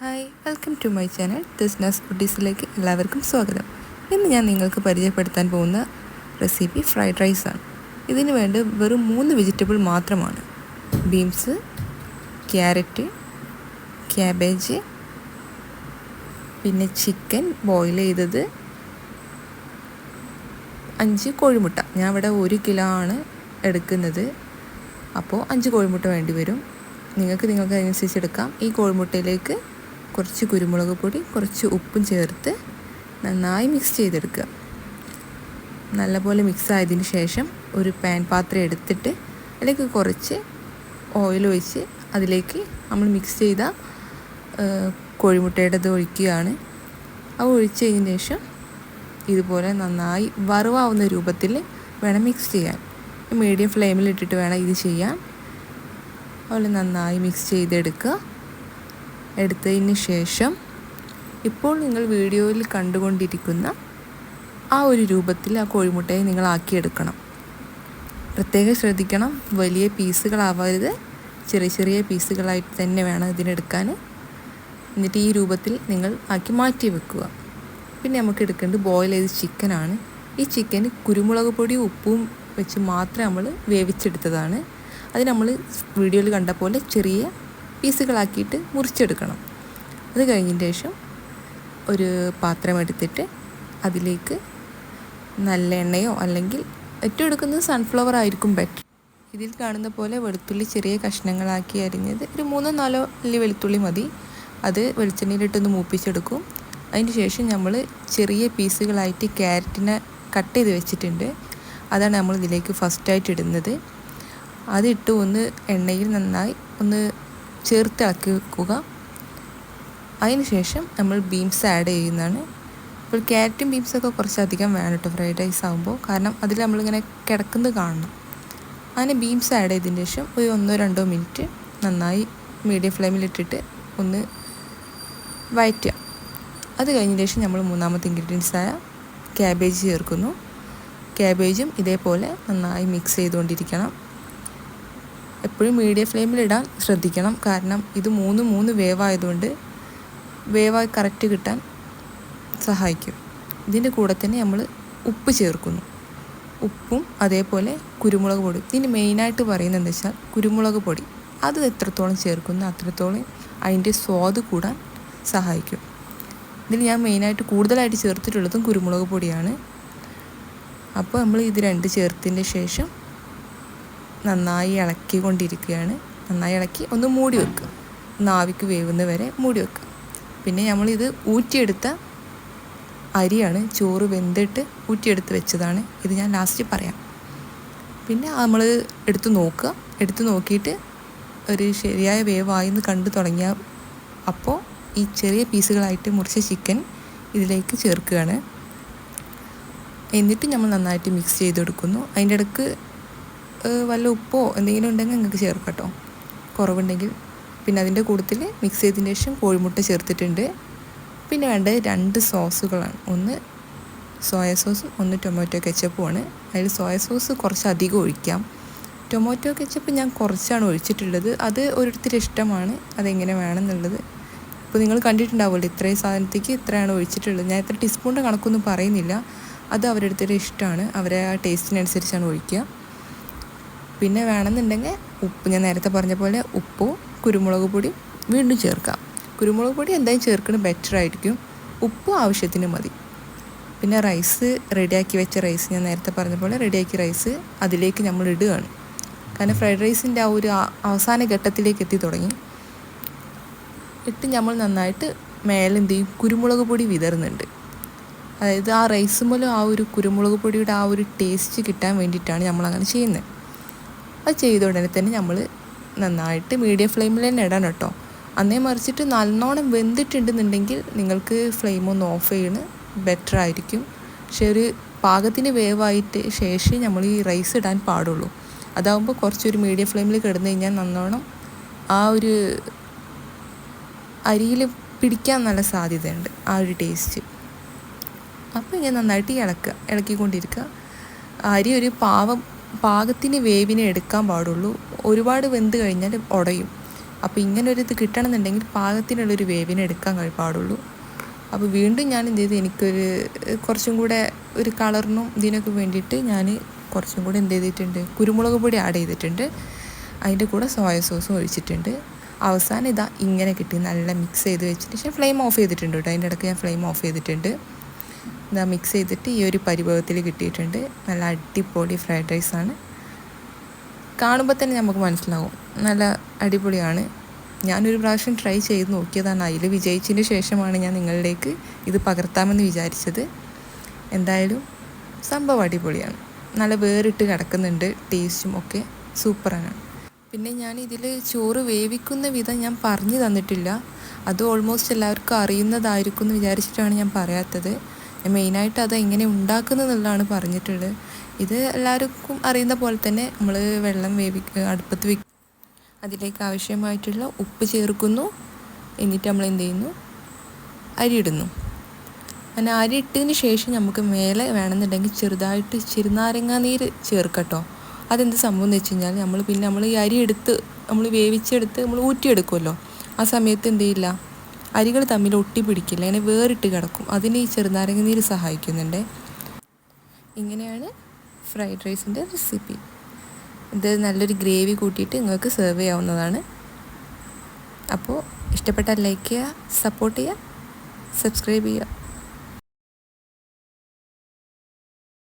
Hi welcome to my channel ദിസ്നസ് ഫുഡീസിലേക്ക് എല്ലാവർക്കും സ്വാഗതം. ഇന്ന് ഞാൻ നിങ്ങൾക്ക് പരിചയപ്പെടുത്താൻ പോകുന്ന റെസിപ്പി ഫ്രൈഡ് റൈസാണ്. ഇതിന് വേണ്ടി വെറും മൂന്ന് വെജിറ്റബിൾ മാത്രമാണ്. ബീൻസ് ക്യാരറ്റ് ക്യാബേജ് പിന്നെ ചിക്കൻ ബോയിൽ ചെയ്തത് അഞ്ച് കോഴിമുട്ട. ഞാൻ ഇവിടെ ഒരു കിലോ ആണ് എടുക്കുന്നത്. അപ്പോൾ അഞ്ച് കോഴിമുട്ട വേണ്ടി വരും. നിങ്ങൾക്ക് നിങ്ങൾക്ക് അതിനനുസരിച്ച് എടുക്കാം. ഈ കോഴിമുട്ടയിലേക്ക് കുറച്ച് കുരുമുളക് പൊടി കുറച്ച് ഉപ്പും ചേർത്ത് നന്നായി മിക്സ് ചെയ്തെടുക്കുക. നല്ലപോലെ മിക്സ് ആയതിന് ശേഷം ഒരു പാൻ പാത്രം എടുത്തിട്ട് അതിലേക്ക് കുറച്ച് ഓയിൽ ഒഴിച്ച് അതിലേക്ക് നമ്മൾ മിക്സ് ചെയ്ത കോഴിമുട്ടയുടേത് ഒഴിക്കുകയാണ്. അത് ഒഴിച്ച് കഴിഞ്ഞതിന് ശേഷം ഇതുപോലെ നന്നായി വറുവാവുന്ന രൂപത്തിൽ വേണം മിക്സ് ചെയ്യാൻ. മീഡിയം ഫ്ലെയിമിൽ ഇട്ടിട്ട് വേണം ഇത് ചെയ്യാൻ. അതുപോലെ നന്നായി മിക്സ് ചെയ്തെടുക്കുക. എടുത്തതിന് ശേഷം ഇപ്പോൾ നിങ്ങൾ വീഡിയോയിൽ കണ്ടുകൊണ്ടിരിക്കുന്ന ആ ഒരു രൂപത്തിൽ ആ കോഴിമുട്ടയെ നിങ്ങൾ ആക്കിയെടുക്കണം. പ്രത്യേകം ശ്രദ്ധിക്കണം. വലിയ പീസുകളാവരുത്. ചെറിയ ചെറിയ പീസുകളായിട്ട് തന്നെ വേണം ഇതിനെടുക്കാൻ. എന്നിട്ട് ഈ രൂപത്തിൽ നിങ്ങൾ ആക്കി മാറ്റി വെക്കുക. പിന്നെ നമുക്ക് എടുക്കേണ്ടത് ബോയിൽ ചെയ്ത് ചിക്കനാണ് ഈ ചിക്കൻ കുരുമുളക് പൊടിയും ഉപ്പും വെച്ച് മാത്രം നമ്മൾ വേവിച്ചെടുത്തതാണ്. അത് നമ്മൾ വീഡിയോയിൽ കണ്ട പോലെ ചെറിയ പീസുകളാക്കിയിട്ട് മുറിച്ചെടുക്കണം. അത് കഴിഞ്ഞതിന് ശേഷം ഒരു പാത്രം എടുത്തിട്ട് അതിലേക്ക് നല്ല എണ്ണയോ അല്ലെങ്കിൽ ഏറ്റവും എടുക്കുന്നത് സൺഫ്ലവർ ആയിരിക്കും ബെറ്റർ ഇതിൽ കാണുന്ന പോലെ വെളുത്തുള്ളി ചെറിയ കഷ്ണങ്ങളാക്കി അരിഞ്ഞത് ഒരു മൂന്നോ നാലോ അല്ലി വെളുത്തുള്ളി മതി. അത് വെളിച്ചെണ്ണയിലിട്ടൊന്ന് മൂപ്പിച്ചെടുക്കും. അതിന് ശേഷം നമ്മൾ ചെറിയ പീസുകളായിട്ട് ക്യാരറ്റിനെ കട്ട് ചെയ്ത് വെച്ചിട്ടുണ്ട്. അതാണ് നമ്മൾ ഇതിലേക്ക് ഫസ്റ്റായിട്ട് ഇടുന്നത്. അതിട്ട് ഒന്ന് എണ്ണയിൽ നന്നായി ഒന്ന് ചേർത്ത് ഇളക്കി വെക്കുക. അതിന് ശേഷം നമ്മൾ ബീൻസ് ആഡ് ചെയ്യുന്നതാണ്. ഇപ്പോൾ ക്യാരറ്റും ബീൻസൊക്കെ കുറച്ചധികം വേണം കേട്ടോ ഫ്രൈഡ് റൈസ് ആകുമ്പോൾ കാരണം അതിൽ നമ്മളിങ്ങനെ കിടക്കുന്നത് കാണണം. അങ്ങനെ ബീൻസ് ആഡ് ചെയ്തതിന് ശേഷം ഒരു ഒന്നോ രണ്ടോ മിനിറ്റ് നന്നായി മീഡിയം ഫ്ലെയിമിലിട്ടിട്ട് ഒന്ന് വയറ്റുക അത് കഴിഞ്ഞ ശേഷം നമ്മൾ മൂന്നാമത്തെ ഇൻഗ്രീഡിയൻസായ ക്യാബേജ് ചേർക്കുന്നു. ക്യാബേജും ഇതേപോലെ നന്നായി മിക്സ് ചെയ്തുകൊണ്ടിരിക്കണം. എപ്പോഴും മീഡിയം ഫ്ലെയിമിലിടാൻ ശ്രദ്ധിക്കണം. കാരണം ഇത് മൂന്ന് മൂന്ന് വേവായതുകൊണ്ട് വേവായി കറക്റ്റ് കിട്ടാൻ സഹായിക്കും. ഇതിന്റെ കൂടെ തന്നെ നമ്മൾ ഉപ്പ് ചേർക്കുന്നു. ഉപ്പും അതേപോലെ കുരുമുളക് പൊടി. ഇതിന് മെയിനായിട്ട് പറയുന്നത് എന്താ വെച്ചാൽ കുരുമുളക് പൊടി. അത് എത്രത്തോളം ചേർക്കുന്നു അത്രത്തോളം അതിന്റെ സ്വാദ് കൂടാൻ സഹായിക്കും. ഇതിൽ ഞാൻ മെയിനായിട്ട് കൂടുതലായിട്ട് ചേർത്തിട്ടുള്ളതും കുരുമുളക് പൊടിയാണ്. അപ്പോൾ നമ്മൾ ഇത് രണ്ട് ചേർത്തതിന്റെ ശേഷം നന്നായി ഇളക്കിക്കൊണ്ടിരിക്കുകയാണ്. നന്നായി ഇളക്കി ഒന്ന് മൂടി വെക്കുക. ഒന്ന് ആവിക്ക് വേവുന്ന വരെ മൂടി വെക്കുക. പിന്നെ നമ്മളിത് ഊറ്റിയെടുത്ത അരിയാണ് ചോറ് വെന്തിട്ട് ഊറ്റിയെടുത്ത് വെച്ചതാണ്. ഇത് ഞാൻ ലാസ്റ്റ് പറയാം. പിന്നെ നമ്മൾ എടുത്ത് നോക്കുക. എടുത്ത് നോക്കിയിട്ട് ഒരു ശരിയായ വേവായി എന്ന് കണ്ടു തുടങ്ങിയ അപ്പോൾ ഈ ചെറിയ പീസുകളായിട്ട് മുറിച്ച ചിക്കൻ ഇതിലേക്ക് ചേർക്കുകയാണ്. എന്നിട്ട് നമ്മൾ നന്നായിട്ട് മിക്സ് ചെയ്തെടുക്കുന്നു. അതിന്റെ ഇടയ്ക്ക് വല്ല ഉപ്പോ എന്തെങ്കിലും ഉണ്ടെങ്കിൽ നിങ്ങൾക്ക് ചേർക്കട്ടോ കേട്ടോ. കുറവുണ്ടെങ്കിൽ. പിന്നെ അതിന്റെ കൂട്ടത്തിൽ മിക്സ് ചെയ്തതിന് ശേഷം കോഴിമുട്ട ചേർത്തിട്ടുണ്ട്. പിന്നെ വേണ്ടത് രണ്ട് സോസുകളാണ്. ഒന്ന് സോയ സോസും ഒന്ന് ടൊമാറ്റോ കെച്ചപ്പുമാണ് അതിൽ സോയ സോസ് കുറച്ച് അധികം ഒഴിക്കാം. ടൊമാറ്റോ കെച്ചപ്പ് ഞാൻ കുറച്ചാണ് ഒഴിച്ചിട്ടുള്ളത്. അത് ഓരോരുത്തരുടെ ഇഷ്ടമാണ്. അതെങ്ങനെ വേണമെന്നുള്ളത്. ഇപ്പോൾ നിങ്ങൾ കണ്ടിട്ടുണ്ടാവുമല്ലോ ഇത്രയും സാധനത്തേക്ക് ഇത്രയാണ് ഒഴിച്ചിട്ടുള്ളത്. ഞാൻ ഇത്ര ടീസ്പൂണിന്റെ കണക്കൊന്നും പറയുന്നില്ല. അത് അവരുടെ ഇഷ്ടമാണ്. അവരെ ആ ടേസ്റ്റിനനുസരിച്ചാണ് ഒഴിക്കുക. പിന്നെ വേണമെന്നുണ്ടെങ്കിൽ ഉപ്പ് ഞാൻ നേരത്തെ പറഞ്ഞ പോലെ ഉപ്പോ കുരുമുളക് പൊടി വീണ്ടും ചേർക്കാം. കുരുമുളക് പൊടി എന്തായാലും ചേർക്കുന്നത് ബെറ്റർ ആയിരിക്കും. ഉപ്പ് ആവശ്യത്തിന് മതി. പിന്നെ റൈസ് റെഡിയാക്കി വെച്ച റൈസ് ഞാൻ നേരത്തെ പറഞ്ഞ പോലെ റെഡിയാക്കിയ റൈസ് അതിലേക്ക് നമ്മൾ ഇടുകയാണ്. കാരണം ഫ്രൈഡ് റൈസിന്റെ ആ ഒരു അവസാന ഘട്ടത്തിലേക്ക് എത്തി തുടങ്ങി. ഇട്ട് നമ്മൾ നന്നായിട്ട് മേലെ എന്ത് ചെയ്യും? കുരുമുളക് പൊടി വിതറുന്നുണ്ട്. അതായത് ആ റൈസ് മൂലം ആ ഒരു കുരുമുളക് പൊടിയുടെ ആ ഒരു ടേസ്റ്റ് കിട്ടാൻ വേണ്ടിയിട്ടാണ് നമ്മൾ അങ്ങനെ ചെയ്യുന്നത്. അത് ചെയ്ത ഉടനെ തന്നെ നമ്മൾ നന്നായിട്ട് മീഡിയം ഫ്ലെയിമിൽ തന്നെ ഇടണം കേട്ടോ. അന്നേ മറിച്ചിട്ട് നല്ലോണം വെന്തിട്ടുണ്ടെന്നുണ്ടെങ്കിൽ നിങ്ങൾക്ക് ഫ്ലെയിം ഒന്ന് ഓഫ് ചെയ്യണ് ബെറ്റർ ആയിരിക്കും. പക്ഷെ ഒരു പാകത്തിന് വേവായിട്ട് ശേഷം നമ്മൾ ഈ റൈസ് ഇടാൻ പാടുള്ളൂ. അതാകുമ്പോൾ കുറച്ചൊരു മീഡിയം ഫ്ലെയിമിൽ കിടന്നു കഴിഞ്ഞാൽ നല്ലോണം ആ ഒരു അരിയിൽ പിടിക്കാൻ നല്ല സാധ്യതയുണ്ട് ആ ഒരു ടേസ്റ്റ് അപ്പോൾ ഇങ്ങനെ നന്നായിട്ട് ഇളക്കുക ഇളക്കിക്കൊണ്ടിരിക്കുക. അരി ഒരു പാവം പാകത്തിന് വേവിനെ എടുക്കാൻ പാടുള്ളൂ. ഒരുപാട് വെന്ത് കഴിഞ്ഞാൽ ഉടയും. അപ്പോൾ ഇങ്ങനെ ഒരു ഇത് കിട്ടണമെന്നുണ്ടെങ്കിൽ പാകത്തിനുള്ളൊരു വേവിനെ എടുക്കാൻ പാടുള്ളൂ. അപ്പോൾ വീണ്ടും ഞാൻ എന്ത് ചെയ്തു? എനിക്കൊരു കുറച്ചും കൂടെ ഒരു കളറിനും ഇതിനൊക്കെ വേണ്ടിയിട്ട് ഞാൻ കുറച്ചും കൂടെ എന്ത് ചെയ്തിട്ടുണ്ട്? കുരുമുളക് പൊടി ആഡ് ചെയ്തിട്ടുണ്ട്. അതിന്റെ കൂടെ സോയ സോസും ഒഴിച്ചിട്ടുണ്ട്. അവസാനം ഇതാ ഇങ്ങനെ കിട്ടി. നല്ല മിക്സ് ചെയ്ത് വെച്ചിട്ട് ഫ്ലെയിം ഓഫ് ചെയ്തിട്ടുണ്ട് കേട്ടോ. അതിന്റെ ഇടയ്ക്ക് ഞാൻ ഫ്ലെയിം ഓഫ് ചെയ്തിട്ടുണ്ട്. ഇതാ മിക്സ് ചെയ്തിട്ട് ഈ ഒരു പരിഭവത്തിൽ കിട്ടിയിട്ടുണ്ട്. നല്ല അടിപൊളി ഫ്രൈഡ് റൈസാണ് കാണുമ്പോൾ തന്നെ നമുക്ക് മനസ്സിലാവും. നല്ല അടിപൊളിയാണ്. ഞാനൊരു പ്രാവശ്യം ട്രൈ ചെയ്ത് നോക്കിയതാണ്. അതിൽ വിജയിച്ചതിന് ശേഷമാണ് ഞാൻ നിങ്ങളിലേക്ക് ഇത് പകർത്താമെന്ന് വിചാരിച്ചത്. എന്തായാലും സംഭവം അടിപൊളിയാണ്. നല്ല വേറിട്ട് കിടക്കുന്നുണ്ട്. ടേസ്റ്റും ഒക്കെ സൂപ്പറാണ്. പിന്നെ ഞാൻ ഇതിൽ ചോറ് വേവിക്കുന്ന വിധം ഞാൻ പറഞ്ഞു തന്നിട്ടില്ല. അത് ഓൾമോസ്റ്റ് എല്ലാവർക്കും അറിയുന്നതായിരിക്കും എന്ന് വിചാരിച്ചിട്ടാണ് ഞാൻ പറയാത്തത്. മെയിനായിട്ട് അത് എങ്ങനെ ഉണ്ടാക്കുന്നതെന്നുള്ളതാണ് പറഞ്ഞിട്ടുള്ളത്. ഇത് എല്ലാവർക്കും അറിയുന്ന പോലെ തന്നെ നമ്മൾ വെള്ളം വേവി അടുപ്പത്ത് വെക്കും അതിലേക്ക് ആവശ്യമായിട്ടുള്ള ഉപ്പ് ചേർക്കുന്നു. എന്നിട്ട് നമ്മൾ എന്ത് ചെയ്യുന്നു? അരി ഇടുന്നു അങ്ങനെ അരി ഇട്ടതിന് ശേഷം നമുക്ക് മേലെ വേണമെന്നുണ്ടെങ്കിൽ ചെറുതായിട്ട് ചെറുനാരങ്ങ നീര് ചേർക്കട്ടോ. അതെന്ത് സംഭവം എന്ന് വെച്ച് കഴിഞ്ഞാൽ നമ്മൾ പിന്നെ നമ്മൾ ഈ അരി എടുത്ത് നമ്മൾ വേവിച്ചെടുത്ത് നമ്മൾ ഊറ്റിയെടുക്കുമല്ലോ. ആ സമയത്ത് എന്ത് ചെയ്യില്ല? അരികൾ തമ്മിൽ ഒട്ടി പിടിക്കില്ല അങ്ങനെ വേറിട്ട് കിടക്കും. അതിന് ഈ ചെറുനാരങ്ങ നീര് സഹായിക്കുന്നുണ്ട്. ഇങ്ങനെയാണ് ഫ്രൈഡ് റൈസിന്റെ റെസിപ്പി. ഇത് നല്ലൊരു ഗ്രേവി കൂട്ടിയിട്ട് നിങ്ങൾക്ക് സെർവ് ചെയ്യാവുന്നതാണ്. അപ്പോൾ ഇഷ്ടപ്പെട്ടാൽ ലൈക്ക് ചെയ്യുക സപ്പോർട്ട് ചെയ്യുക സബ്സ്ക്രൈബ് ചെയ്യുക.